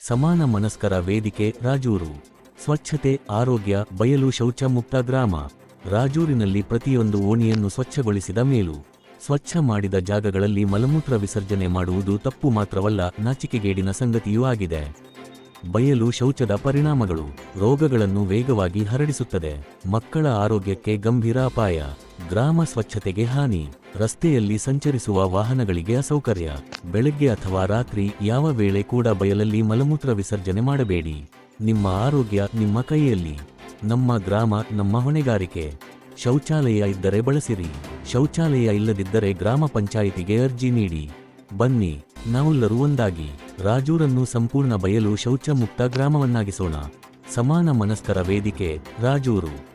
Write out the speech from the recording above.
ಸಮಾನ ಮನಸ್ಕರ ವೇದಿಕೆ ರಾಜೂರು. ಸ್ವಚ್ಛತೆ, ಆರೋಗ್ಯ, ಬಯಲು ಶೌಚ ಮುಕ್ತ ಗ್ರಾಮ. ರಾಜೂರಿನಲ್ಲಿ ಪ್ರತಿಯೊಂದು ಓಣಿಯನ್ನು ಸ್ವಚ್ಛಗೊಳಿಸಿದ ಮೇಲೂ. ಸ್ವಚ್ಛ ಮಾಡಿದ ಜಾಗಗಳಲ್ಲಿ ಮಲಮೂತ್ರ ವಿಸರ್ಜನೆ ಮಾಡುವುದು ತಪ್ಪು ಮಾತ್ರವಲ್ಲ, ನಾಚಿಕೆಗೇಡಿನ ಸಂಗತಿಯೂ ಆಗಿದೆ. ಬಯಲು ಶೌಚದ ಪರಿಣಾಮಗಳು ರೋಗಗಳನ್ನು ವೇಗವಾಗಿ ಹರಡಿಸುತ್ತದೆ. ಮಕ್ಕಳ ಆರೋಗ್ಯಕ್ಕೆ ಗಂಭೀರ ಅಪಾಯ. ಗ್ರಾಮ ಸ್ವಚ್ಛತೆಗೆ ಹಾನಿ. ರಸ್ತೆಯಲ್ಲಿ ಸಂಚರಿಸುವ ವಾಹನಗಳಿಗೆ ಅಸೌಕರ್ಯ. ಬೆಳಗ್ಗೆ ಅಥವಾ ರಾತ್ರಿ ಯಾವ ವೇಳೆ ಕೂಡ ಬಯಲಲ್ಲಿ ಮಲಮೂತ್ರ ವಿಸರ್ಜನೆ ಮಾಡಬೇಡಿ. ನಿಮ್ಮ ಆರೋಗ್ಯ ನಿಮ್ಮ ಕೈಯಲ್ಲಿ. ನಮ್ಮ ಗ್ರಾಮ ನಮ್ಮ ಹೊಣೆಗಾರಿಕೆ. ಶೌಚಾಲಯ ಇದ್ದರೆ ಬಳಸಿರಿ. ಶೌಚಾಲಯ ಇಲ್ಲದಿದ್ದರೆ ಗ್ರಾಮ ಪಂಚಾಯಿತಿಗೆ ಅರ್ಜಿ ನೀಡಿ. ಬನ್ನಿ. ನಾವೆಲ್ಲರೂ ಒಂದಾಗಿ ರಾಜೂರನ್ನು ಸಂಪೂರ್ಣ ಬಯಲು ಶೌಚ ಮುಕ್ತ ಗ್ರಾಮವನ್ನಾಗಿಸೋಣ. ಸಮಾನ ಮನಸ್ಕರ ವೇದಿಕೆ ರಾಜೂರು.